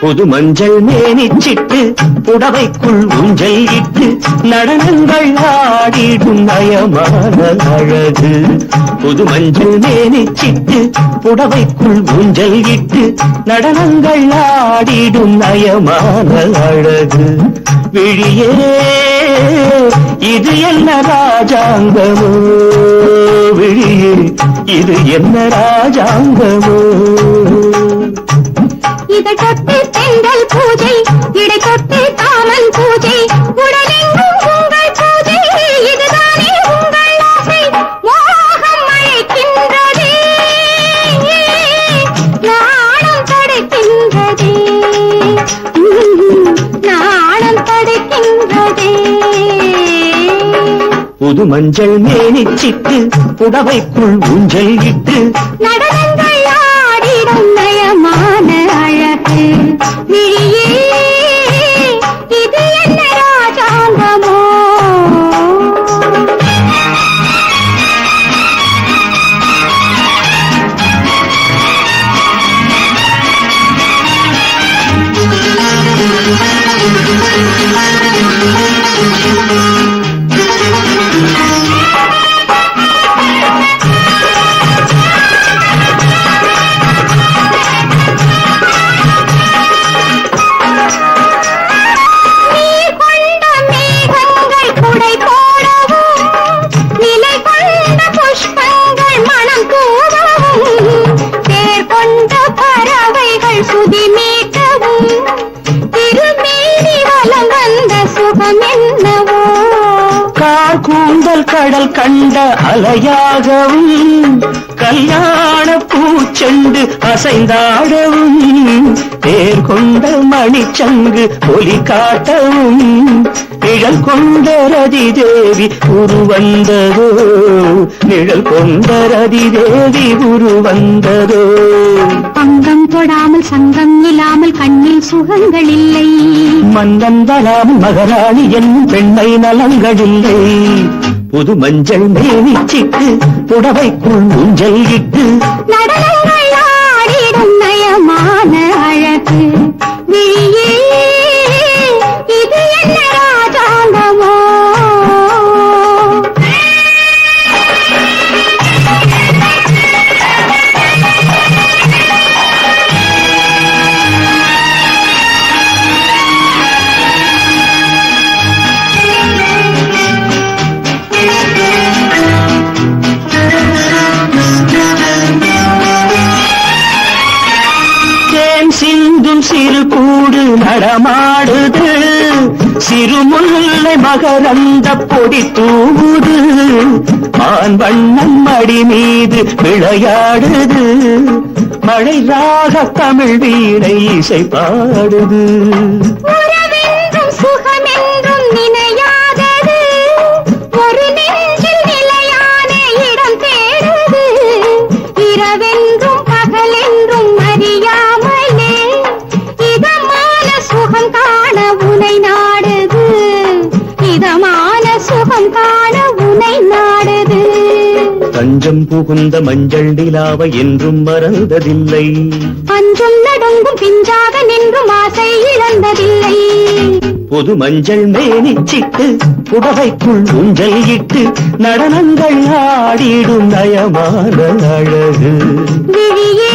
புது மஞ்சள் மேனிச்சிட்டு புடவைக்குள் ஊஞ்சல் இட்டு நடனங்கள் ஆடிடும் நயமான அழகு. புது மஞ்சள் மேனிச்சிட்டு புடவைக்குள் ஊஞ்சல் இட்டு நடனங்கள் ஆடிடும் நயமான அழகு. விழியே இது என்ன ராஜாங்கமோ? விழியே இது என்ன ராஜாங்கமோ? இதை தொட்டு பெண்கள் பூஜை இடை தொட்டு காமன் பூஜை. உடலெங்கும் உங்கள் பூஜை இதுதானே உங்கள் ஆசை. மோகம் அழைக்கின்றதே. நாணம் தடுக்கின்றதே உம், நாணம் தடுக்கின்றதே புது மஞ்சள் மேனிச்சிட்டு புடவைக்குள் ஊஞ்சல் இட்டு நடனங்கள் கார் கூந்தல் கடல் கண்ட அலையாகவும் கல்யாண பூச்செண்டு அசைந்தாடவும் பேர் கொண்ட மணிச்சங்கு ஒலி காட்டவும் நிழல் கொண்ட ரதி தேவி உருவந்ததோ நிழல் கொண்ட ரதி தேவி உருவந்ததோ. தொடாமல் சங்கம் இல்லாமல் கண்ணில் சுகங்கள் இல்லை மன்னன் வராமல் மகராணி என் பெண்மை நலங்களில்லை புது மஞ்சள் மேனிச்சிட்டு புடவைக்குள் ஊஞ்சல் இட்டு. நடனங்கள் ஆடிடும் நயமான அழகு. சிந்தும் சிறு கூடு நடமாடுது. சிறு முல்லை மகரந்த பொடி தூவுது. ஆண் வண்ணம் மடி மீது விளையாடுது. மழை ராக தமிழ் வீணை இசை பாடுது. சுகம் காண உனை நாடுது. தஞ்சம் புகுந்த மஞ்சள் நிலாவை என்றும் மறந்ததில்லை. அஞ்சும் நடுங்கும் பிஞ்சாக நின்றும் ஆசை இழந்ததில்லை. புது மஞ்சள் மேனிச்சிட்டு புடவைக்குள் ஊஞ்சல் இட்டு நடனங்கள் ஆடிடும் நயமான அழகு. விழியே